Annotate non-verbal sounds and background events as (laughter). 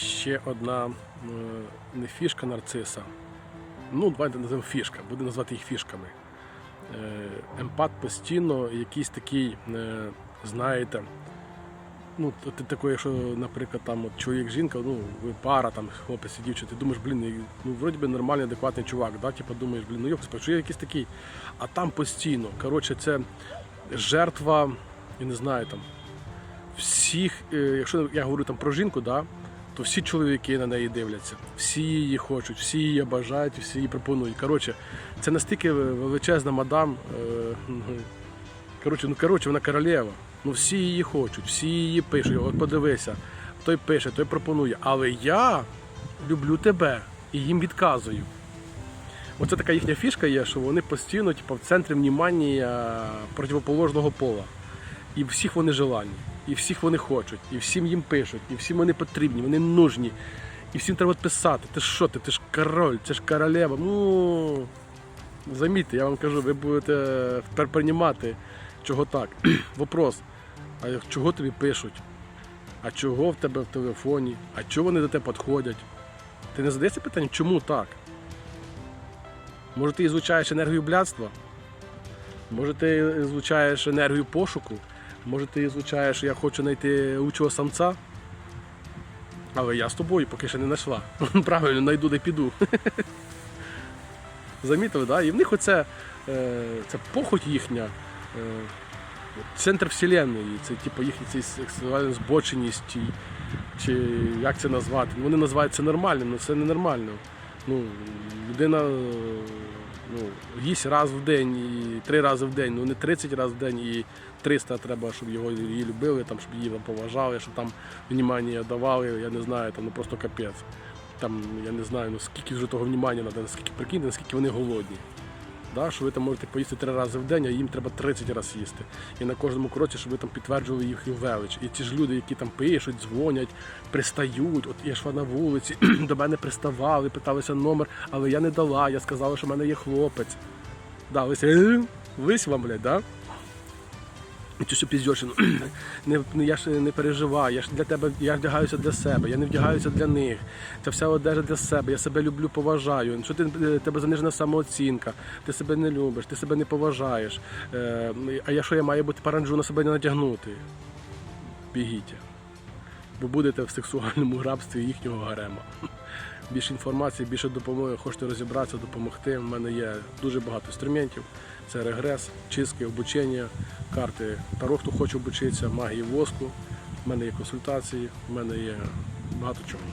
ще одна не фішка нарциса. Ну, давайте називаємо фішка, будемо назвати їх фішками. Е, Емпат постійно якийсь такий, е, знаєте, ну, ти такий, якщо, наприклад, там от чоловік, жінка, ну, ви пара, там, хлопець і дівчина, ти думаєш, блін, ну, вроді би нормальний, адекватний чувак, да? типу, думаєш, блін, ну його що я якийсь такий. А там постійно. Коротше, це жертва, я не знаю, там, всіх, е, якщо я говорю там про жінку, да, то всі чоловіки на неї дивляться, всі її хочуть, всі її бажають, всі її пропонують. Коротше, це настільки величезна мадам. е, ну, Коротше, ну коротше, вона королева. Ну всі її хочуть, всі її пишуть. От подивися, той пише, той пропонує. Але я люблю тебе і їм відказую. Оце така їхня фішка є, що вони постійно типу, в центрі внімання противоположного пола. І всіх вони желанні, і всіх вони хочуть, і всім їм пишуть, і всім вони потрібні, вони нужні. І всім треба писати. Ти що ти? Ти ж король, ти ж королева. Ну замітьте, я вам кажу, ви будете тепер приймати, чого так. (clears throat) Вопрос. А чого тобі пишуть? А чого в тебе в телефоні? А чого вони до тебе підходять? Ти не задаєшся питання, чому так? Може ти звучаєш енергію блядства? Може ти звучаєш енергію пошуку? Може ти звучаєш, я хочу знайти учого самця? Але я з тобою поки ще не знайшла. (laughs) Правильно, знайду де піду. (laughs) Замітили, да? І в них оце е, це похоть їхня, е, центр вселенної, це типу їхня сексуальна збоченість, чи, як це назвати. Вони називають це нормальним, але це ненормально. Ну, людина е, ну, їсть раз в день і три рази в день, ну не 30 разів в день і 300 треба, щоб його її любили, там, щоб її поважали, щоб там внімання давали, я не знаю, там ну просто капець. Там, я не знаю, ну скільки вже того внимання треба, наскільки прикиньте, наскільки вони голодні. Да, що ви там можете поїсти три рази в день, а їм треба 30 разів їсти. І на кожному кроці, щоб ви там підтверджували їхню велич. І ті ж люди, які там пишуть, дзвонять, пристають. От я йшла на вулиці, (clears throat) до мене приставали, питалися номер, але я не дала, я сказала, що в мене є хлопець. Да, лися, «Е, лись вам, блядь, да? Цю всю піздьошину. (clears throat) Не, не, я ж не переживаю, я ж для тебе я вдягаюся для себе, я не вдягаюся для них. Це вся одежа для себе, я себе люблю, поважаю. Що ти е, тебе занижена самооцінка, ти себе не любиш, ти себе не поважаєш. Е, а я що я маю бути паранджу на себе не надягнути? Бігіть. Бо будете в сексуальному рабстві їхнього гарема. Більше інформації, більше допомоги, хочете розібратися, допомогти. У мене є дуже багато інструментів. Це регрес, чистки, обучення, карти Таро, хто хоче обучитися, магії воску. У мене є консультації, в мене є багато чого.